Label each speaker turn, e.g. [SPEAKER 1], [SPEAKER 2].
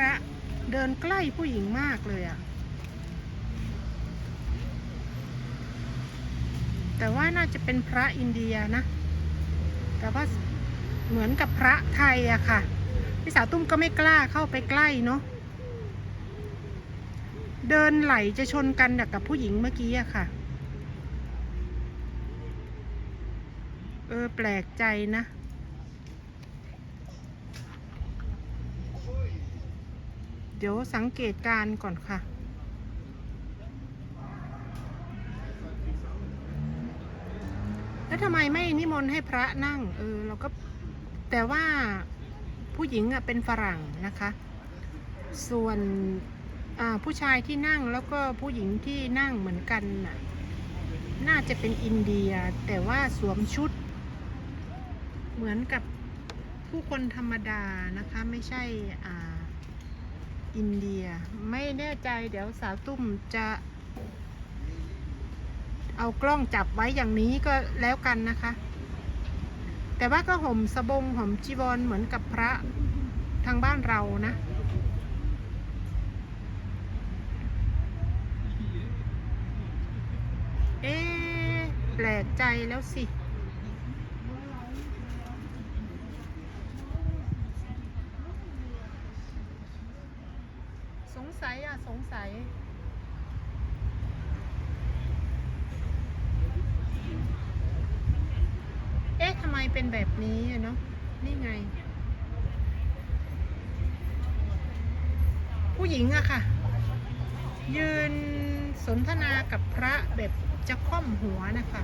[SPEAKER 1] ระเดินใกล้ผู้หญิงมากเลยอะแต่ว่าน่าจะเป็นพระอินเดียนะ แต่ว่าเหมือนกับพระไทยอะค่ะ พี่สาวตุ้มก็ไม่กล้าเข้าไปใกล้เนาะ เดินไหลจะชนกันกับผู้หญิงเมื่อกี้อะค่ะ เออแปลกใจนะ เดี๋ยวสังเกตการก่อนค่ะ แล้วทำไมไม่นิมนต์ให้พระนั่ง เออเราก็แต่ว่าผู้หญิงอะเป็นฝรั่งนะคะ ส่วนผู้ชายที่นั่งแล้วก็ผู้หญิงที่นั่งเหมือนกันน่ะน่าจะเป็นอินเดีย แต่ว่าสวมชุด เหมือนกับผู้คนธรรมดานะคะ ไม่ใช่อ่า อินเดีย ไม่แน่ใจเดี๋ยวสาวตุ้มจะ เอากล้องจับไว้อย่างนี้ก็แล้วกันนะคะ แต่ว่าก็ห่มสบงห่มจีวรเหมือนกับพระทางบ้านเรานะเอ๊ะแปลกใจแล้วสิ สงสัยอะ สงสัย เอ๊ะทำไมเป็นแบบนี้อะเนาะนี่ไง ผู้หญิงอะค่ะ ยืนสนทนากับพระแบบจะค่อมหัวนะคะ